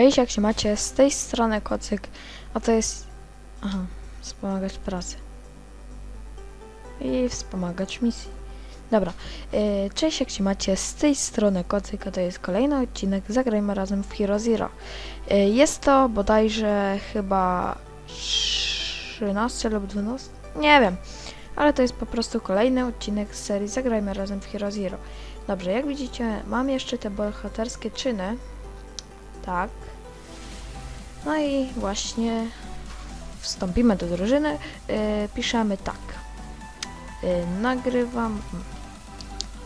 Cześć, jak się macie? Z tej strony Kocyk, a to jest... Aha, wspomagać pracy. I wspomagać misji. Dobra, yy, cześć, jak się macie? Z tej strony Kocyk, a to jest kolejny odcinek Zagrajmy razem w Hero Zero. Yy, jest to bodajże chyba 13 lub 12? Nie wiem, ale to jest po prostu kolejny odcinek z serii Zagrajmy razem w Hero Zero. Dobrze, jak widzicie, mam jeszcze te bohaterskie czyny. Tak. No i właśnie wstąpimy do drużyny. Yy, piszemy tak. Yy, nagrywam.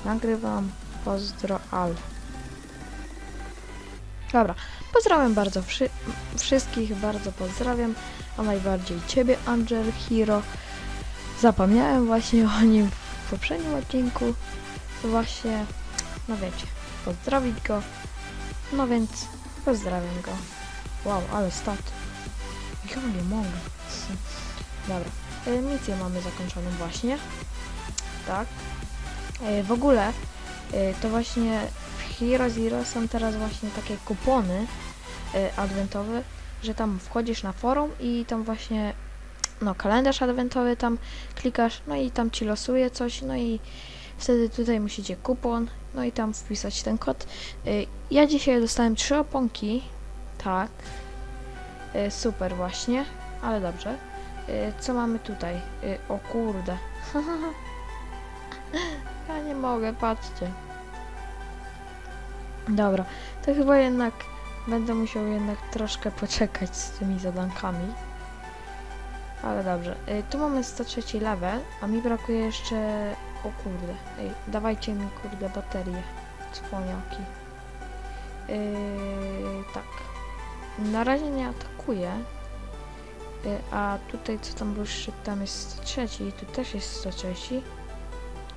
Nagrywam. Pozdro al. Dobra. Pozdrawiam bardzo wszy wszystkich, bardzo pozdrawiam, a najbardziej Ciebie, Angel Hero. Zapomniałem właśnie o nim w poprzednim odcinku. Właśnie, no wiecie, pozdrowić go. No więc pozdrawiam go. Wow, ale stat. Ja nie mogę. Dobra. E, misję mamy zakończoną właśnie. Tak. E, w ogóle e, to właśnie w Hero Zero są teraz właśnie takie kupony e, adwentowe, że tam wchodzisz na forum i tam właśnie no kalendarz adwentowy tam klikasz, no i tam ci losuje coś, no i wtedy tutaj musicie kupon, no i tam wpisać ten kod. E, ja dzisiaj dostałem trzy oponki, tak. E, super właśnie, ale dobrze. E, co mamy tutaj? O kurde. ja nie mogę, patrzcie. Dobra, to chyba jednak będę musiał jednak troszkę poczekać z tymi zadankami. Ale dobrze. Tu mamy 103 level, a mi brakuje jeszcze... O kurde. Ej, dawajcie mi kurde baterie. Cwoniaki. Yy, tak. Na razie nie atakuje. Y, A tutaj co tam szczyt, tam jest 103 i tu też jest 103.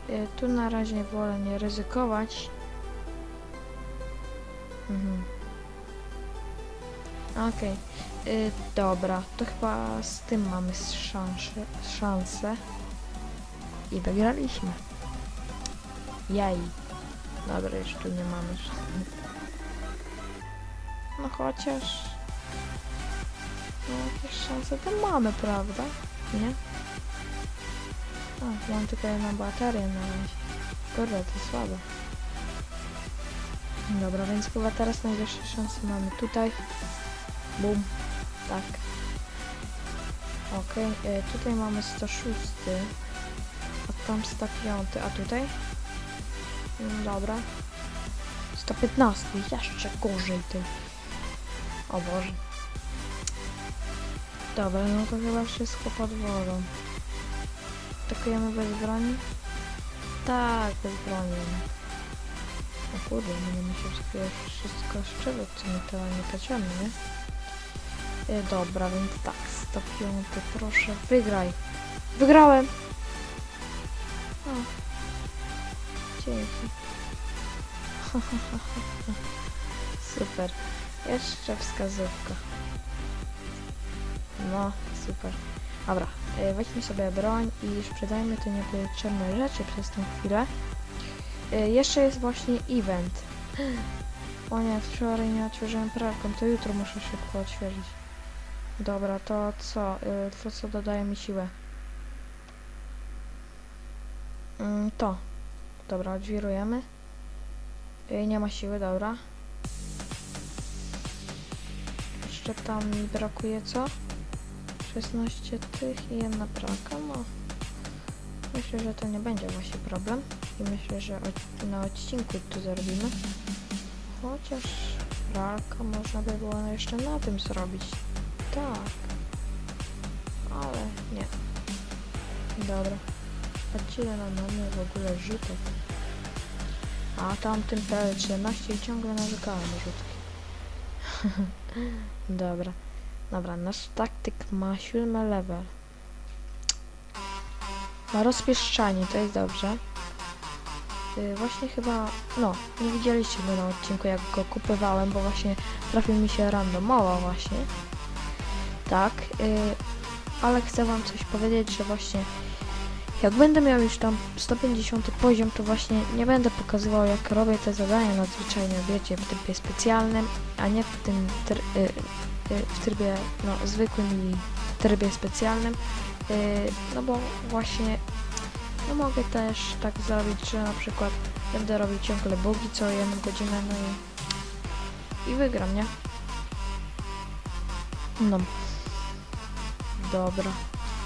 Y, Tu na razie wolę nie ryzykować. Mhm. Okej. Y, Dobra, to chyba z tym mamy szansę. szansę. I wygraliśmy. Jaj. Dobra, tu nie mamy szans. No chociaż... No jakieś szanse to mamy, prawda? Nie? A, mam tylko jedną baterię na razie. Kurde, to słabe. Dobra, więc chyba teraz najwyższe szanse mamy tutaj. Bum. Tak. Okej, e, tutaj mamy 106. Tam 105. A tutaj? Mm, Dobra. 115. Jeszcze gorzej tej. O Boże. Dobra, no to chyba wszystko pod wodą. Atakujemy bez broni? Tak, bez broni. O kurde, będę musiał sobie wszystko strzelać, co mi to nie potrzebne, nie? E, dobra, więc tak, 105, proszę, wygraj. Wygrałem! O. Dzięki. Super. Jeszcze wskazówka. No, super. Dobra, e, weźmy sobie broń i sprzedajmy te niepotrzebne rzeczy przez tą chwilę. E, Jeszcze jest właśnie event. O nie, wczoraj nie odświeżyłem pralką, to jutro muszę szybko odświeżyć. Dobra, to co? E, To co dodaje mi siłę? Mm, To. Dobra, odwirujemy. E, Nie ma siły, dobra. Jeszcze tam mi brakuje co? 16 tych i jedna pralka, no. Myślę, że to nie będzie właśnie problem. I myślę, że na odcinku to zrobimy. Chociaż pralka można by było jeszcze na tym zrobić. Tak. Ale nie. Dobra. Patrzcie na mamy w ogóle rzutek. A tamtym PL14 i ciągle narzekałem na rzutki. Dobra. Dobra, nasz taktyk ma siódmy level. Ma rozpieszczanie, to jest dobrze. Yy, właśnie chyba, no, nie widzieliście go na odcinku, jak go kupowałem, bo właśnie trafił mi się randomowo właśnie. Tak, yy, ale chcę wam coś powiedzieć, że właśnie Jak będę miał już tam 150 poziom, to właśnie nie będę pokazywał jak robię te zadania nadzwyczajne, wiecie, w trybie specjalnym, a nie w tym y, y, w trybie no, zwykłym i trybie specjalnym. Y, no bo właśnie no mogę też tak zrobić, że na przykład będę robił ciągle bugi co jedną godzinę, no i, i wygram, nie? No. Dobra.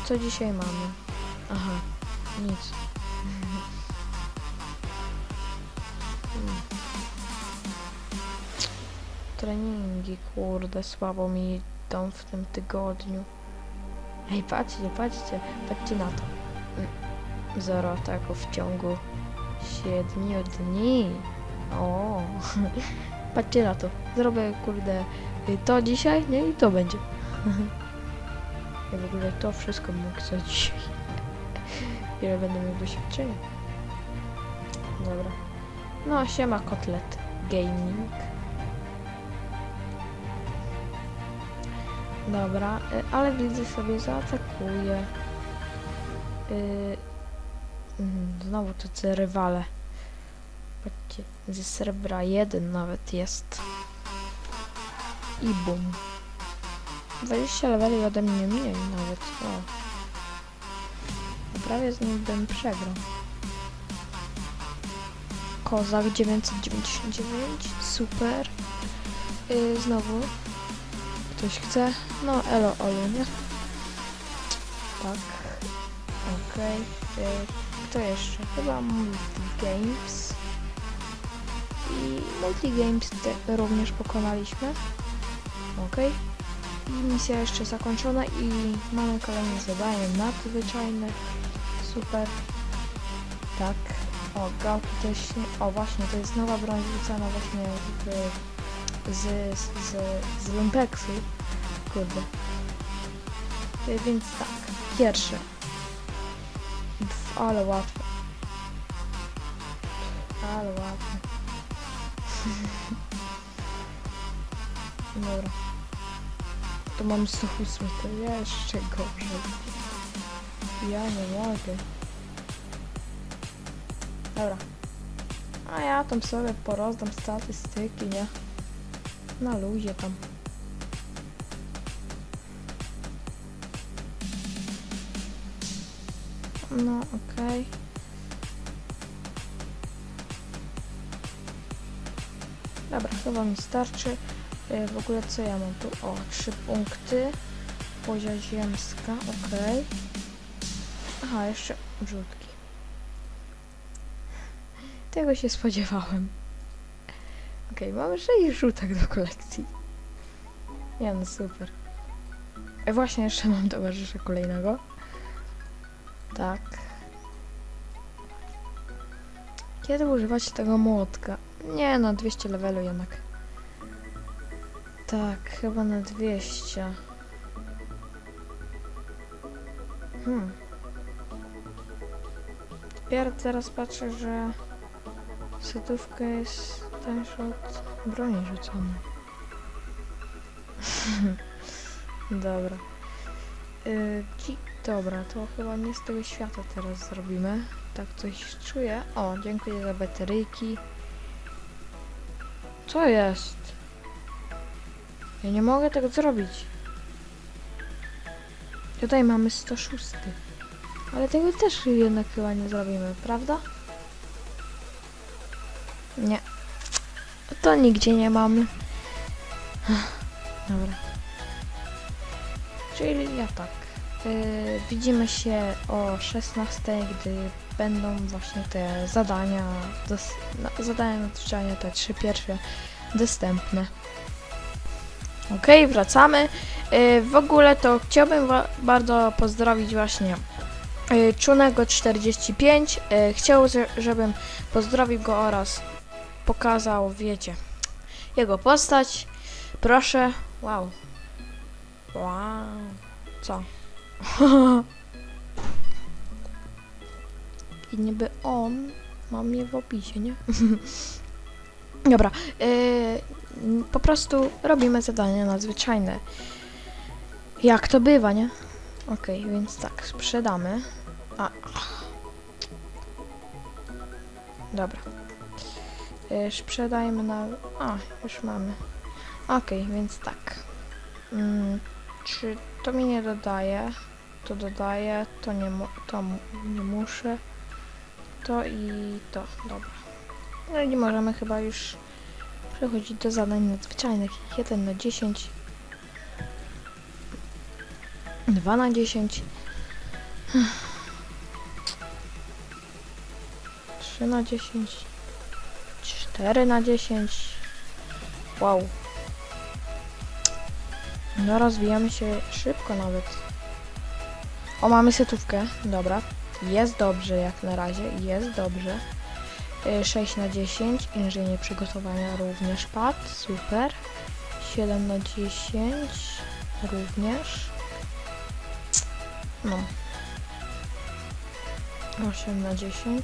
Co dzisiaj mamy? Aha, nic. Treningi, kurde, słabo mi idą w tym tygodniu. Ej, patrzcie, patrzcie, patrzcie na to. Zero ataków w ciągu 7 dni. O, patrzcie na to. Zrobię, kurde, to dzisiaj, nie? I to będzie. Ja w ogóle to wszystko mógł co dzisiaj. Ile będę miał doświadczenia. Dobra. No, siema kotlet. Gaming. Dobra, y, ale widzę sobie zaatakuje. Y, mm, znowu to te rywale. Patrzcie, ze srebra jeden nawet jest. I bum. 20 leveli ode mnie mniej nawet. O. Prawie z nim bym przegrał. Kozak 999. Super. Yy, znowu. Ktoś chce? No, elo, olu, nie? Tak. Okej. Yy, kto jeszcze? Chyba Multigames. I Multigames te również pokonaliśmy. Okej. I misja jeszcze zakończona i mamy kolejne zadanie nadzwyczajne. Super. Tak. O, gałki też. O, właśnie, to jest nowa broń wrzucana właśnie w, z, z, z Lumpeksu. Kurde. Y, Więc tak. Pierwsze. Pff, ale łatwe. Ale łatwe. Dobra. To mam 108, to jeszcze gorzej. Ja nie mogę. Dobra. A ja tam sobie porozdam statystyki, nie? Na luzie tam. No, okej. Dobra, chyba mi starczy. E, W ogóle co ja mam tu? O, trzy punkty. Pozia ziemska, okej. Aha, jeszcze rzutki. Tego się spodziewałem. Okej, mamy 6 rzutek do kolekcji. Nie no, super. E, właśnie jeszcze mam towarzysza kolejnego. Tak. Kiedy używać tego młotka? Nie no, 200 levelu jednak. Tak, chyba na 200. Hmm. Teraz patrzę, że setówka jest tańsza od broni rzuconej. dobra. Yy, dobra, to chyba nie z tego świata teraz zrobimy. Tak coś czuję. O, dziękuję za bateryjki. Co jest? Ja nie mogę tego zrobić. Tutaj mamy 106. Ale tego też jednak chyba nie zrobimy, prawda? Nie. To nigdzie nie mamy. Dobra. Czyli ja tak. Yy, widzimy się o 16, gdy będą właśnie te zadania, na- zadania nadzwyczajne, te trzy pierwsze dostępne. Okej, wracamy. Yy, w ogóle to chciałbym bardzo pozdrowić właśnie Czunego 45. Yy, chciał, że- żebym pozdrowił go oraz pokazał, wiecie, jego postać. Proszę. Wow. Wow. Co? I niby on ma mnie w opisie, nie? Dobra. Yy, po prostu robimy zadania nadzwyczajne. Jak to bywa, nie? Okej, więc tak, sprzedamy. A, dobra. Y, sprzedajmy na... A, już mamy. Okej, więc tak. Mm, czy to mi nie dodaje? To dodaje, to nie, mu, to nie muszę. To i to, dobra. No i możemy chyba już przechodzić do zadań nadzwyczajnych. 1 na 10. 2 na 10. 3 na 10. 4 na 10. Wow. No rozwijamy się szybko nawet. O, mamy setówkę. Dobra. Jest dobrze jak na razie. Jest dobrze. Y, 6 na 10. Inżynier przygotowania również padł. Super. 7 na 10. Również. No. 8 na 10.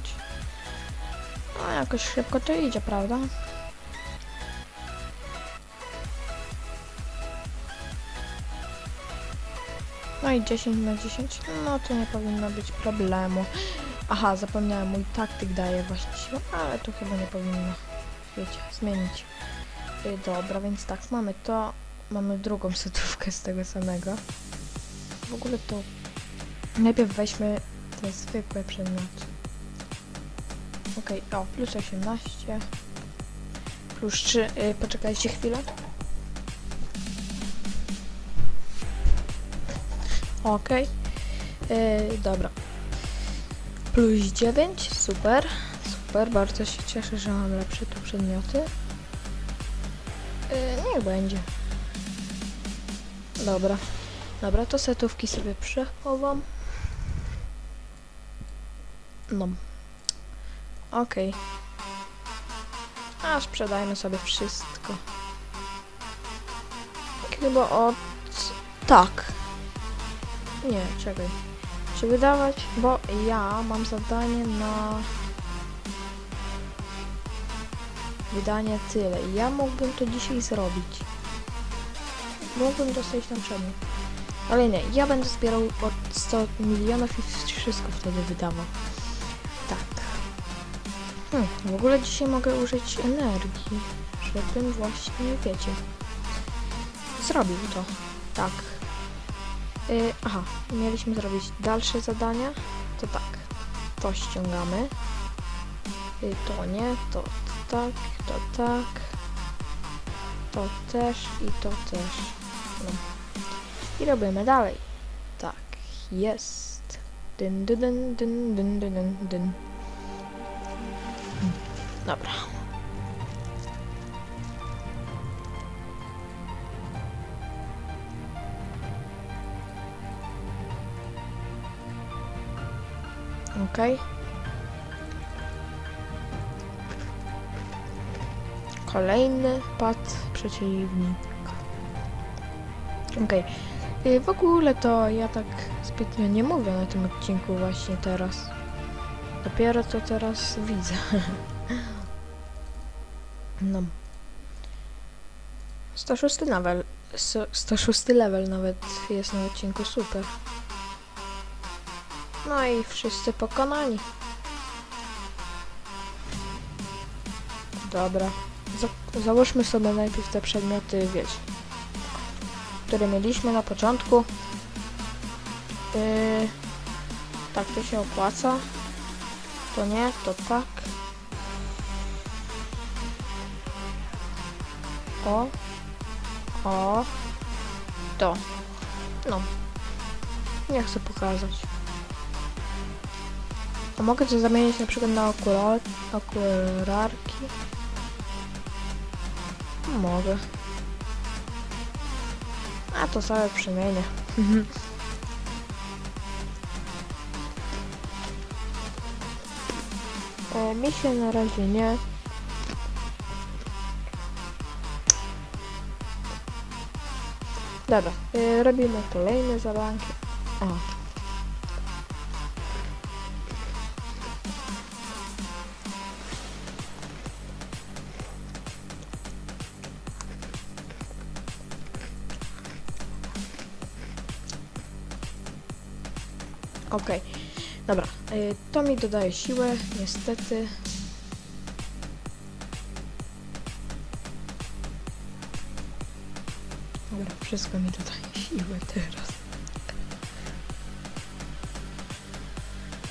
No jakoś szybko to idzie, prawda? No i 10 na 10, no to nie powinno być problemu. Aha, zapomniałem, mój taktyk daje właśnie siłę, ale to chyba nie powinno, wiecie, zmienić. Y, Dobra, więc tak, mamy to, mamy drugą setówkę z tego samego. W ogóle to najpierw weźmy te zwykłe przedmioty. Okej, o, plus 18. Plus 3, y, poczekajcie chwilę. Okej. Yy, dobra. Plus 9, super. Super, bardzo się cieszę, że mam lepsze tu przedmioty. Yy, niech będzie. Dobra. Dobra, to setówki sobie przechowam. No. Okej. A sprzedajmy sobie wszystko. Chyba od... Tak. Nie, czekaj. Czy wydawać? Bo ja mam zadanie na wydanie tyle. Ja mógłbym to dzisiaj zrobić. Mógłbym dostać ten przedmiot. Ale nie, ja będę zbierał od 100 milionów i wszystko wtedy wydawał. Hmm, w ogóle dzisiaj mogę użyć energii, żebym właśnie, wiecie, zrobił to. Tak. Y, aha, mieliśmy zrobić dalsze zadania. To tak, to ściągamy. Y, to nie, to tak, to tak. To też i to też. No. I robimy dalej. Tak, jest. Dyn, dyn, dyn, dyn, dyn, dyn. Dobra. Okej. Kolejny pad przeciwnik. Okej. Y, W ogóle to ja tak zbytnio nie mówię na tym odcinku właśnie teraz. Dopiero to teraz widzę. No. 106 level. sto- 106 level nawet jest na odcinku, super. No i wszyscy pokonani. Dobra. Za załóżmy sobie najpierw te przedmioty, wiecie, które mieliśmy na początku. Yy, tak, to się opłaca. To nie, to tak. O. O. To. No. Nie chcę pokazać. A mogę to zamienić na przykład na okular okularki? Mogę. A to całe przemienię. e, mi się na razie nie. Dobra, e, robimy kolejne zadanki. O. Okej, dobra. y, To mi dodaje siłę, niestety. Wszystko mi dodaje siłę teraz.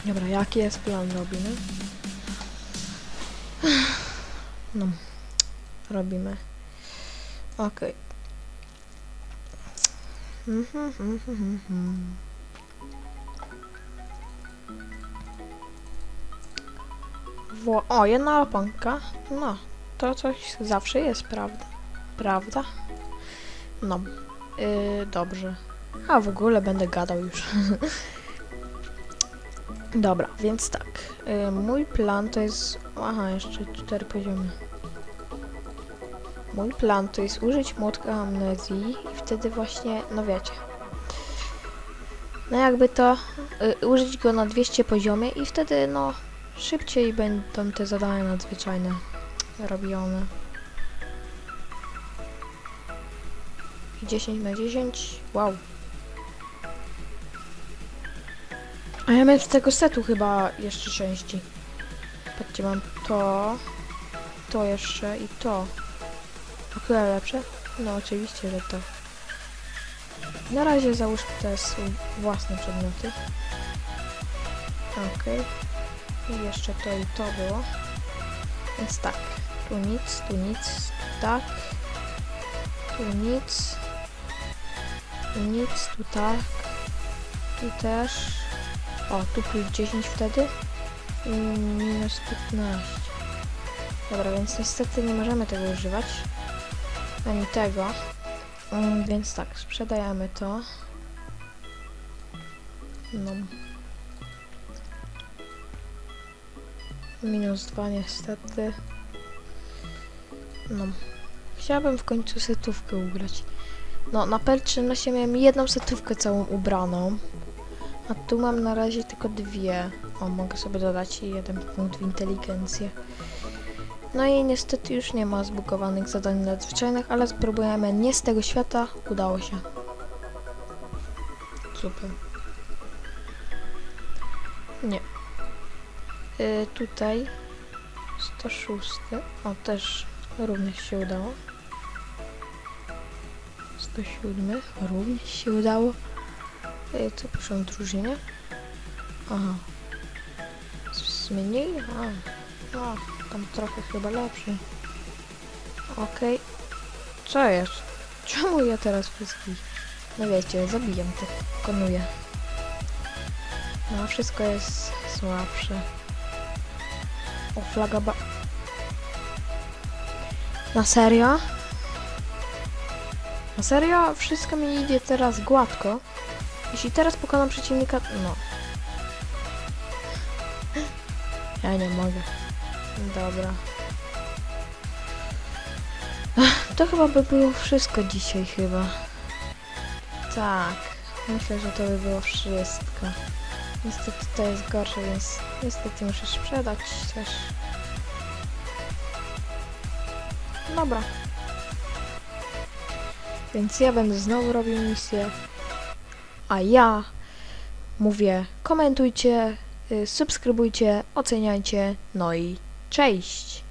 Dobra, jaki jest plan robimy? No, robimy. Okej. Mhm. Wło- o, jedna oponka. No, to coś zawsze jest, prawda? Prawda? No, yy, dobrze. A w ogóle będę gadał już. Dobra, więc tak. Yy, mój plan to jest. Aha, jeszcze cztery poziomy. Mój plan to jest użyć młotka amnezji i wtedy właśnie, no wiecie. No jakby to y, użyć go na 200 poziomie i wtedy no szybciej będą te zadania nadzwyczajne robione. 10 na 10, wow. A ja mam z tego setu chyba jeszcze części. Patrzcie, mam to, to jeszcze i to. A które lepsze? No oczywiście, że to. Na razie załóżmy te własne przedmioty. Okej. I jeszcze to i to było. Więc tak. Tu nic, tu nic, tak. Tu nic. Nic, tu tak. Tu też. O, tu plus 10 wtedy. I minus 15. Dobra, więc niestety nie możemy tego używać. Ani tego. Mm, więc tak, sprzedajemy to. No. Minus 2 niestety. No. Chciałabym w końcu setówkę ugrać. No, na PL13 miałem jedną setówkę całą ubraną. A tu mam na razie tylko dwie. O, mogę sobie dodać jeden punkt w inteligencję. No i niestety już nie ma zbugowanych zadań nadzwyczajnych, ale spróbujemy nie z tego świata. Udało się. Super. Nie. Y, tutaj 106. O, też również się udało. 107. Również się udało. Co piszą w drużynie? Aha. Zmienili? A. A, tam trochę chyba lepszy. Okej. Co jest? Czemu ja teraz wszystkich? No wiecie, zabijam to. Konuję. No, wszystko jest słabsze. O, flaga ba... Na serio? Na serio? Wszystko mi idzie teraz gładko. Jeśli teraz pokonam przeciwnika... No. Ja nie mogę. Dobra. To chyba by było wszystko dzisiaj chyba. Tak. Myślę, że to by było wszystko. Niestety to jest gorsze, więc niestety muszę sprzedać też. Dobra. Więc ja będę znowu robił misję. A ja mówię komentujcie, y, subskrybujcie, oceniajcie, no i cześć!